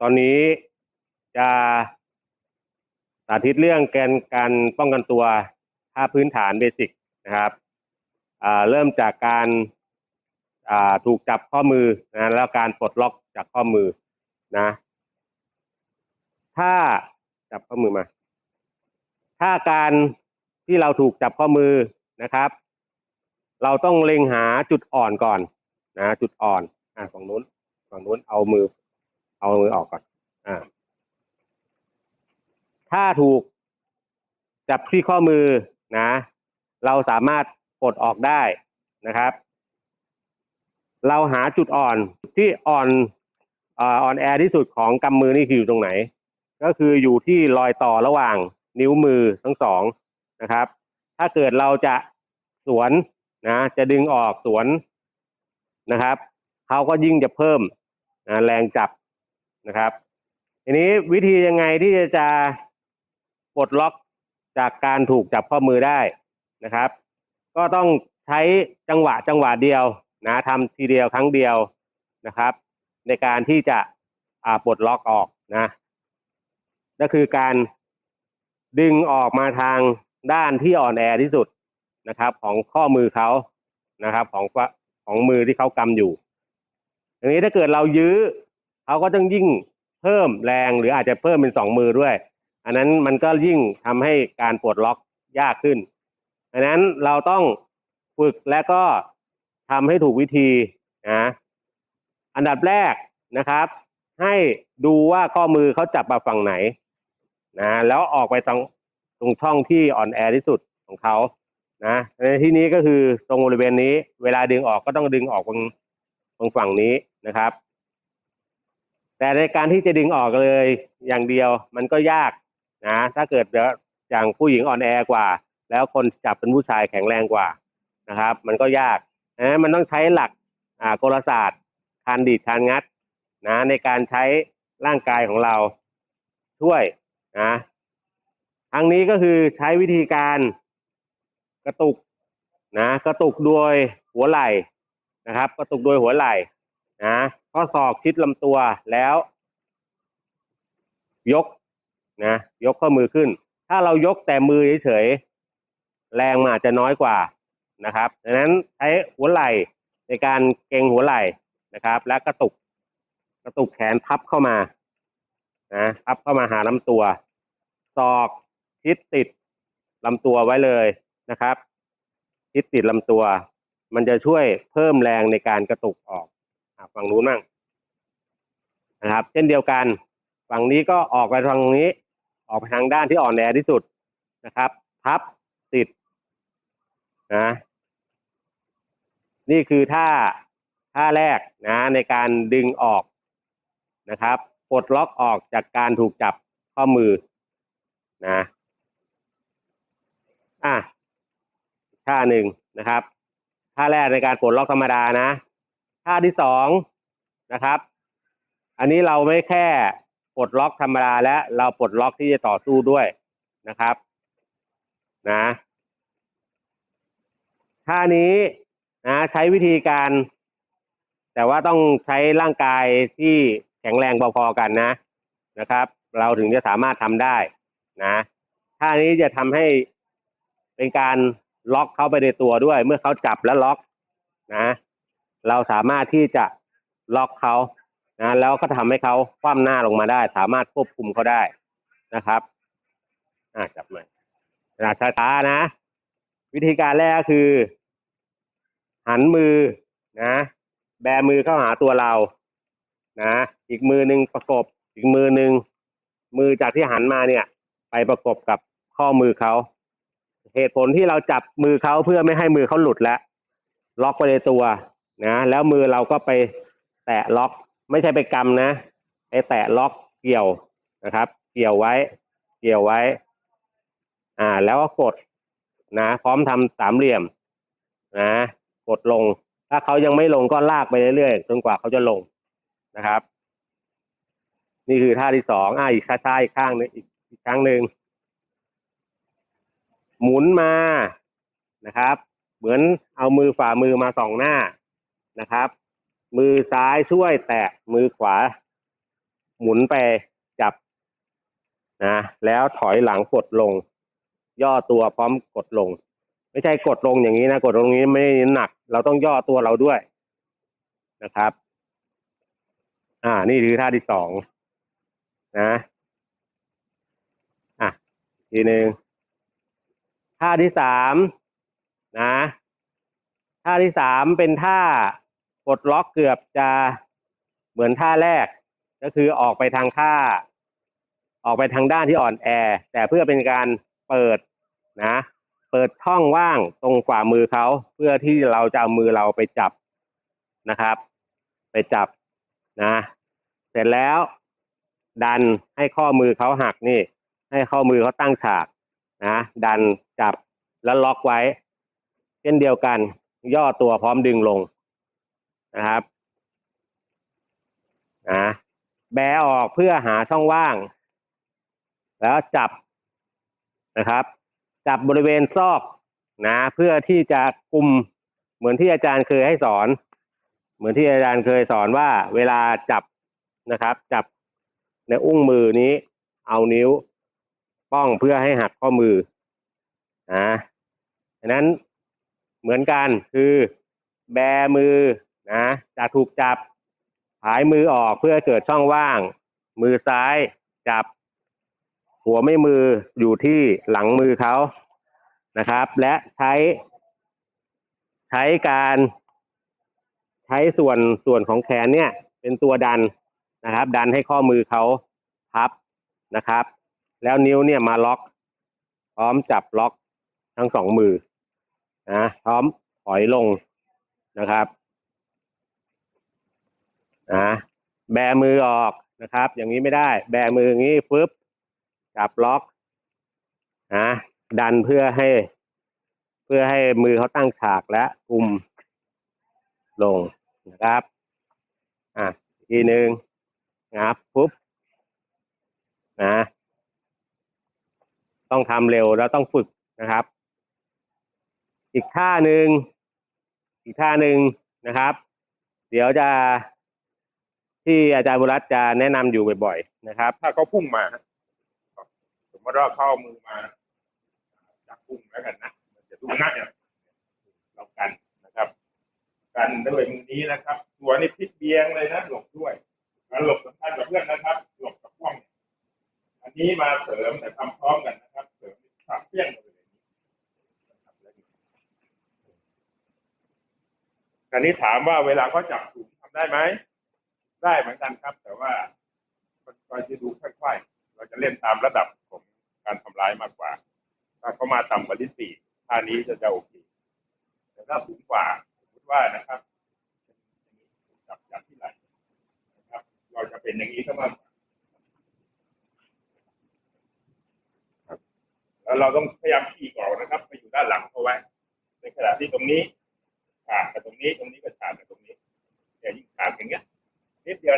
ตอนนี้จะสาธิตเรื่องแกนการป้องกันตัวท่าพื้นฐานเบสิกนะครับเริ่มจากการถูกจับข้อมือนะแล้วการปลดล็อกจากข้อมือนะ ถ้าจับข้อมือมา ถ้าการที่เราถูกจับข้อมือนะครับ เราต้องเล็งหาจุดอ่อนก่อนนะจุดอ่อนอ่าฝั่งนู้นฝั่งนู้นเอามือ เอามือออกก่อน อ่า ถ้าถูกจับที่ข้อมือนะ เราสามารถปลดออกได้นะครับ เราหาจุดอ่อนที่อ่อนอ่อ่อนแอที่สุดของกำมือนี่คืออยู่ตรงไหน ก็คืออยู่ที่รอยต่อระหว่างนิ้วมือทั้งสองนะครับ ถ้าเกิดเราจะสวนนะ จะดึงออกสวนนะครับ เขาก็ยิ่งจะเพิ่มนะแรงจับ นะครับ ทีนี้วิธียังไงที่จะจะปลดล็อกจากการถูกจับข้อมือได้นะครับ ก็ต้องใช้จังหวะจังหวะเดียวนะทำทีเดียวครั้งเดียวนะครับ ในการที่จะปลดล็อกออกนะก็คือการดึงออกมาทางด้านที่อ่อนแอที่สุดนะครับ ของข้อมือเขานะครับ ของของมือที่เขากำอยู่อย่างนี้ถ้าเกิดเรายื้อ เขาก็ต้องยิ่งเพิ่มแรงหรืออาจจะเพิ่มเป็นสองมือด้วย อันนั้นมันก็ยิ่งทำให้การปลดล็อกยากขึ้นดังนั้นเราต้องฝึกและก็ทำให้ถูกวิธีนะอันดับแรกนะครับ ให้ดูว่าข้อมือเขาจับมาฝั่งไหนนะแล้วออกไปตรงตรงช่องที่อ่อนแอที่สุดของเขานะในที่นี้ก็คือตรงบริเวณนี้ เวลาดึงออกก็ต้องดึงออกตรงตรงฝั่งนี้นะครับ แต่ในการที่จะดึงออกเลยอย่างเดียวมันก็ยากนะถ้าเกิดอย่างผู้หญิงอ่อนแอกว่า แล้วคนจับเป็นผู้ชายแข็งแรงกว่านะครับ มันก็ยากนะมันต้องใช้หลักอ่ากลศาสตร์คานดีดคานงัดนะในการใช้ร่างกายของเราช่วยนะทางนี้ก็คือใช้วิธีการกระตุกนะกระตุกโดยหัวไหล่นะครับ กระตุกโดยหัวไหล่นะ ข้อศอกชิดลำตัวแล้ว ยกนะยกข้อมือขึ้น ถ้าเรายกแต่มือเฉยๆแรงมันอาจจะน้อยกว่านะครับดังนั้นใช้หัวไหล่ในการเกรงหัวไหล่นะครับ และกระตุกกระตุกแขนพับเข้ามานะพับเข้ามาหาลำตัวศอกชิดติดลำตัวไว้เลยนะครับชิดติดลำตัว มันจะช่วยเพิ่มแรงในการกระตุกออก ฝั่งนู้นบ้างนะครับ เช่นเดียวกัน ฝั่งนี้ก็ออกไปทางนี้ ออกไปทางด้านที่อ่อนแอที่สุดนะครับ พับติดนะนี่คือท่าท่าแรกนะในการดึงออกนะครับปลดล็อกออกจากการถูกจับข้อมือนะอะท่าหนึ่งนะครับท่าแรกในการปลดล็อกธรรมดานะ ท่าที่สองนะครับ อันนี้เราไม่แค่ปลดล็อกธรรมดาและเราปลดล็อกที่จะต่อสู้ด้วยนะครับ นะท่านี้นะใช้วิธีการ แต่ว่าต้องใช้ร่างกายที่แข็งแรงพอๆกันนะนะครับ เราถึงจะสามารถทำได้นะท่านี้จะทำให้เป็นการล็อกเขาไปในตัวด้วย เมื่อเขาจับแล้วล็อกนะ เราสามารถที่จะล็อกเขานะแล้วก็ทำให้เขาคว่ำหน้าลงมาได้ สามารถควบคุมเขาได้นะครับอ่าจับหน่อยนะช้าๆนะ วิธีการแรกก็คือ หันมือนะ แบมือเข้าหาตัวเรา นะ อีกมือหนึ่งประกบ อีกมือหนึ่งมือจากที่หันมาเนี่ย ไปประกบกับข้อมือเขาเหตุผลที่เราจับมือเขาเพื่อไม่ให้มือเขาหลุดแล้วล็อกไปในตัว นะแล้วมือเราก็ไปแตะล็อก ไม่ใช่ไปกำนะไปแตะล็อกเกี่ยวนะครับ เกี่ยวไว้ เกี่ยวไว้ อ่า แล้วก็กดนะ พร้อมทำสามเหลี่ยม นะ กดลง ถ้าเขายังไม่ลงก็ลากไปเรื่อยๆจนกว่าเขาจะลงนะครับ นี่คือท่าที่สองอ่าอีกช้าๆอีกข้างนึงอีกอีกครั้งหนึ่งหมุนมานะครับ เหมือนเอามือฝ่ามือมาสองหน้า นะครับ มือซ้ายช่วยแตะมือขวา หมุนไปจับนะแล้วถอยหลังกดลง ย่อตัวพร้อมกดลง ไม่ใช่กดลงอย่างนี้นะกดลงนี้ไม่ได้หนัก เราต้องย่อตัวเราด้วยนะครับ อ่า นี่คือท่าที่สองนะอะทีหนึ่งท่าที่สามนะท่าที่สามเป็นท่า กดล็อกเกือบจะเหมือนท่าแรก ก็คือออกไปทางท่า ออกไปทางด้านที่อ่อนแอ แต่เพื่อเป็นการเปิดนะ เปิดช่องว่างตรงฝ่ามือเขาเพื่อที่เราจะเอามือเราไปจับนะครับ ไปจับนะ เสร็จแล้ว ดันให้ข้อมือเขาหักนี่ ให้ข้อมือเขาตั้งฉากนะดันจับแล้วล็อกไว้ เช่นเดียวกัน ย่อตัวพร้อมดึงลง นะครับนะแบออกเพื่อหาช่องว่าง แล้วจับนะครับ จับบริเวณซอกนะ เพื่อที่จะกลุ่มเหมือนที่อาจารย์เคยให้สอน เหมือนที่อาจารย์เคยสอนว่า เวลาจับนะครับ จับในอุ้งมือนี้ เอานิ้วป้องเพื่อให้หักข้อมือนะดังนั้นเหมือนกันคือแบมือ นะจะถูกจับผายมือออกเพื่อเกิดช่องว่าง มือซ้ายจับ หัวไม่มืออยู่ที่หลังมือเขานะครับ และใช้ ใช้การ ใช้ส่วนส่วนของแขนเนี่ย เป็นตัวดันนะครับ ดันให้ข้อมือเขาพับนะครับ แล้วนิ้วเนี่ยมาล็อก พร้อมจับล็อกทั้งสองมือนะพร้อมถอยลงนะครับ นะแบมือออกนะครับ อย่างนี้ไม่ได้ แบมืออย่างนี้ฟึบจับล็อกนะดันเพื่อให้ เพื่อให้มือเขาตั้งฉากและกุมลงนะครับ อะทีหนึ่งนะครับปุ๊บนะ ต้องทำเร็วแล้วต้องฝึกนะครับ อีกท่าหนึ่งอีกท่าหนึ่งนะครับ เดี๋ยวจะ ที่อาจารย์บุรัตน์จะแนะนำอยู่บ่อยๆนะครับ ถ้าเขาพุ่งมาครับสมมติว่าเข้ามือมาจับพุ่งแล้วกันนะมันจะทุกหน้าเนี่ยเรากันนะครับ กันด้วยมือนี้นะครับ ตัวนี่พลิกเบียงเลยนะหลบด้วยการหลบสำคัญกับเพื่อนนะครับ หลบกับพ่วงอันนี้มาเสริมแต่ทำพร้อมกันนะครับ เสริมสับเพี้ยงเลยอันนี้ถามว่าเวลาเขาจับถุงทำได้ไหม ได้เหมือนกันครับ แต่ว่ามันก็จะดูค่อยๆ เราจะเล่นตามระดับของการทำร้ายมากกว่า ถ้าเขามาต่ำกว่าที่สี่ท่านี้จะจะโอเคแต่ถ้าสูงกว่าสมมติว่านะครับจับจับที่ไหล่นะครับ เราจะเป็นอย่างนี้ก็มากกว่าครับแล้วเราต้องพยายามขี่ก่อนนะครับไปอยู่ด้านหลังเขาไว้ ในขณะที่ตรงนี้ขาดกับตรงนี้ตรงนี้ก็ขาดกับตรงนี้แต่ยิ่งขาดอย่างเงี้ย นิดเดี